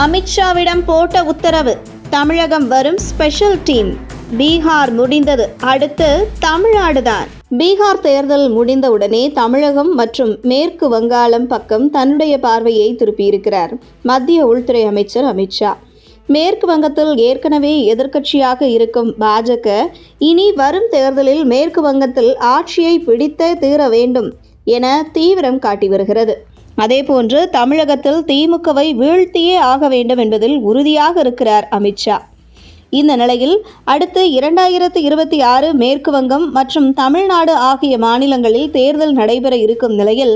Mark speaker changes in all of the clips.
Speaker 1: அமித்ஷாவிடம் போட்ட உத்தரவு தமிழகம் வரும் ஸ்பெஷல் டீம் பீகார் முடிந்தது. அடுத்து தமிழ்நாடுதான். பீகார் தேர்தல் முடிந்தவுடனே தமிழகம் மற்றும் மேற்கு வங்காளம் பக்கம் தன்னுடைய பார்வையை திருப்பியிருக்கிறார் மத்திய உள்துறை அமைச்சர் அமித்ஷா. மேற்கு வங்கத்தில் ஏற்கனவே எதிர்க்கட்சியாக இருக்கும் பாஜக இனி வரும் தேர்தலில் மேற்கு வங்கத்தில் ஆட்சியை பிடித்த தீர வேண்டும் என தீவிரம் காட்டி வருகிறது. அதேபோன்று தமிழகத்தில் திமுகவை வீழ்த்தியே ஆக வேண்டும் என்பதில் உறுதியாக இருக்கிறார் அமித்ஷா இந்த நிலையில் அடுத்து இரண்டாயிரத்து இருபத்தி ஆறு மேற்கு வங்கம் மற்றும் தமிழ்நாடு ஆகிய மாநிலங்களில் தேர்தல் நடைபெற இருக்கும் நிலையில்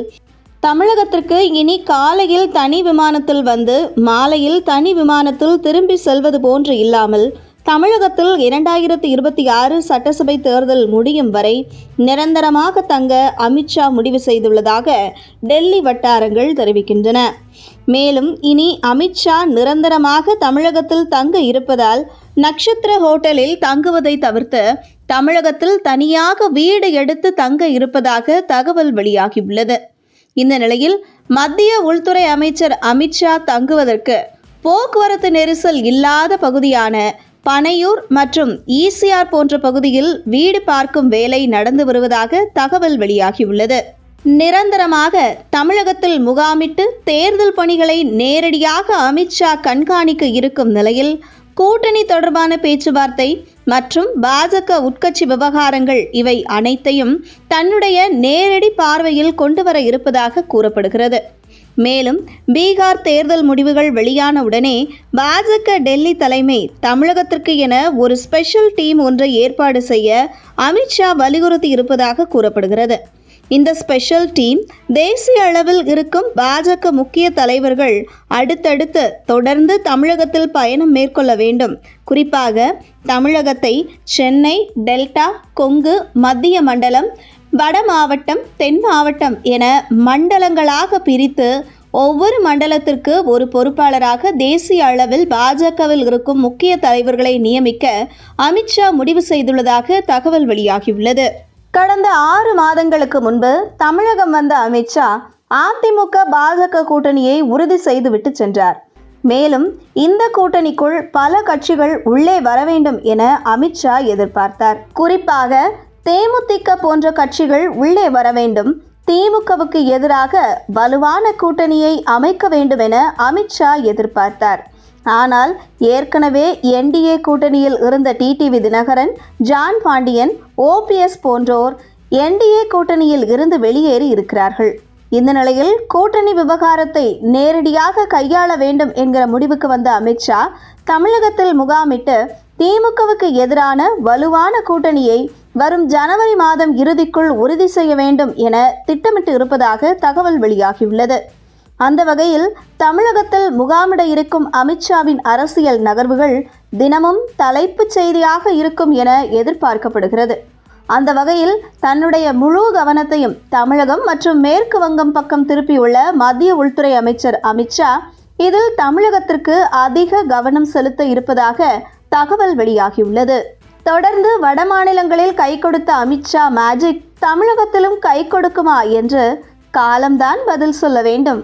Speaker 1: தமிழகத்திற்கு இனி காலையில் தனி விமானத்தில் வந்து மாலையில் தனி விமானத்தில் திரும்பி செல்வது போன்று இல்லாமல் தமிழகத்தில் இரண்டாயிரத்தி இருபத்தி ஆறு சட்டசபை தேர்தல் முடியும் வரை நிரந்தரமாக தங்க அமித்ஷா முடிவு செய்துள்ளதாக டெல்லி வட்டாரங்கள் தெரிவிக்கின்றன. மேலும் இனி அமித்ஷா நிரந்தரமாக தமிழகத்தில் தங்க இருப்பதால் நட்சத்திர ஹோட்டலில் தங்குவதை தவிர்த்து தமிழகத்தில் தனியாக வீடு எடுத்து தங்க இருப்பதாக தகவல் வெளியாகியுள்ளது. இந்த நிலையில் மத்திய உள்துறை அமைச்சர் அமித்ஷா தங்குவதற்கு போக்குவரத்து நெரிசல் இல்லாத பகுதியான பனையூர் மற்றும் ஈசிஆர் போன்ற பகுதியில் வீடு பார்க்கும் வேலை நடந்து வருவதாக தகவல் வெளியாகியுள்ளது. நிரந்தரமாக தமிழகத்தில் முகாமிட்டு தேர்தல் பணிகளை நேரடியாக அமித்ஷா கண்காணிக்க இருக்கும் நிலையில் கூட்டணி தொடர்பான பேச்சுவார்த்தை மற்றும் பாஜக உட்கட்சி விவகாரங்கள் இவை அனைத்தையும் தன்னுடைய நேரடி பார்வையில் கொண்டு வர இருப்பதாக கூறப்படுகிறது. மேலும் பீகார் தேர்தல் முடிவுகள் வெளியான உடனே பாஜக டெல்லி தலைமை தமிழகத்திற்கு என ஒரு ஸ்பெஷல் டீம் ஒன்றை ஏற்பாடு செய்ய அமித்ஷா வலியுறுத்தி இருப்பதாக கூறப்படுகிறது. இந்த ஸ்பெஷல் டீம் தேசிய அளவில் இருக்கும் பாஜக முக்கிய தலைவர்கள் அடுத்தடுத்து தொடர்ந்து தமிழகத்தில் பயணம் மேற்கொள்ள வேண்டும். குறிப்பாக தமிழகத்தை சென்னை டெல்டா கொங்கு மத்திய மண்டலம் வட மாவட்டம் தென் மாவட்டம் என மண்டலங்களாக பிரித்து ஒவ்வொரு மண்டலத்திற்கு ஒரு பொறுப்பாளராக தேசிய அளவில் பாஜகவில் இருக்கும் முக்கிய தலைவர்களை நியமிக்க அமித்ஷா முடிவு செய்துள்ளதாக தகவல் வெளியாகியுள்ளது. கடந்த ஆறு மாதங்களுக்கு முன்பு தமிழகம் வந்த அமித்ஷா அதிமுக பாஜக கூட்டணியை உறுதி செய்துவிட்டு சென்றார். மேலும் இந்த கூட்டணிக்குள் பல கட்சிகள் உள்ளே வர வேண்டும் என அமித்ஷா எதிர்பார்த்தார். குறிப்பாக தேமுதிக போன்ற கட்சிகள் உள்ளே வர வேண்டும். திமுகவுக்கு எதிராக வலுவான கூட்டணியை அமைக்க வேண்டும் என அமித்ஷா எதிர்பார்த்தார். ஆனால் ஏற்கனவே என்டிஏ கூட்டணியில் இருந்த டிடிவி தினகரன் ஜான் பாண்டியன் ஓபிஎஸ் போன்றோர் என்டிஏ கூட்டணியில் இருந்து வெளியேறி இருக்கிறார்கள். இந்த நிலையில் கூட்டணி விவகாரத்தை நேரடியாக கையாள வேண்டும் என்கிற முடிவுக்கு வந்த அமித்ஷா தமிழகத்தில் முகாமிட்டு திமுகவுக்கு எதிரான வலுவான கூட்டணியை வரும் ஜனவரி மாதம் இறுதிக்குள் உறுதி செய்ய வேண்டும் என திட்டமிட்டு இருப்பதாக தகவல் வெளியாகியுள்ளது. அந்த வகையில் தமிழகத்தில் முகாமிட இருக்கும் அமித்ஷாவின் அரசியல் நகர்வுகள் தினமும் தலைப்புச் செய்தியாக இருக்கும் என எதிர்பார்க்கப்படுகிறது. அந்த வகையில் தன்னுடைய முழு கவனத்தையும் தமிழகம் மற்றும் மேற்கு வங்கம் பக்கம் திருப்பியுள்ள மத்திய உள்துறை அமைச்சர் அமித்ஷா இதில் தமிழகத்திற்கு அதிக கவனம் செலுத்த இருப்பதாக தகவல் வெளியாகியுள்ளது. தொடர்ந்து வட மாநிலங்களில் கை கொடுத்த அமித்ஷா மேஜிக் தமிழகத்திலும் கை கொடுக்குமா என்று காலம்தான் பதில் சொல்ல வேண்டும்.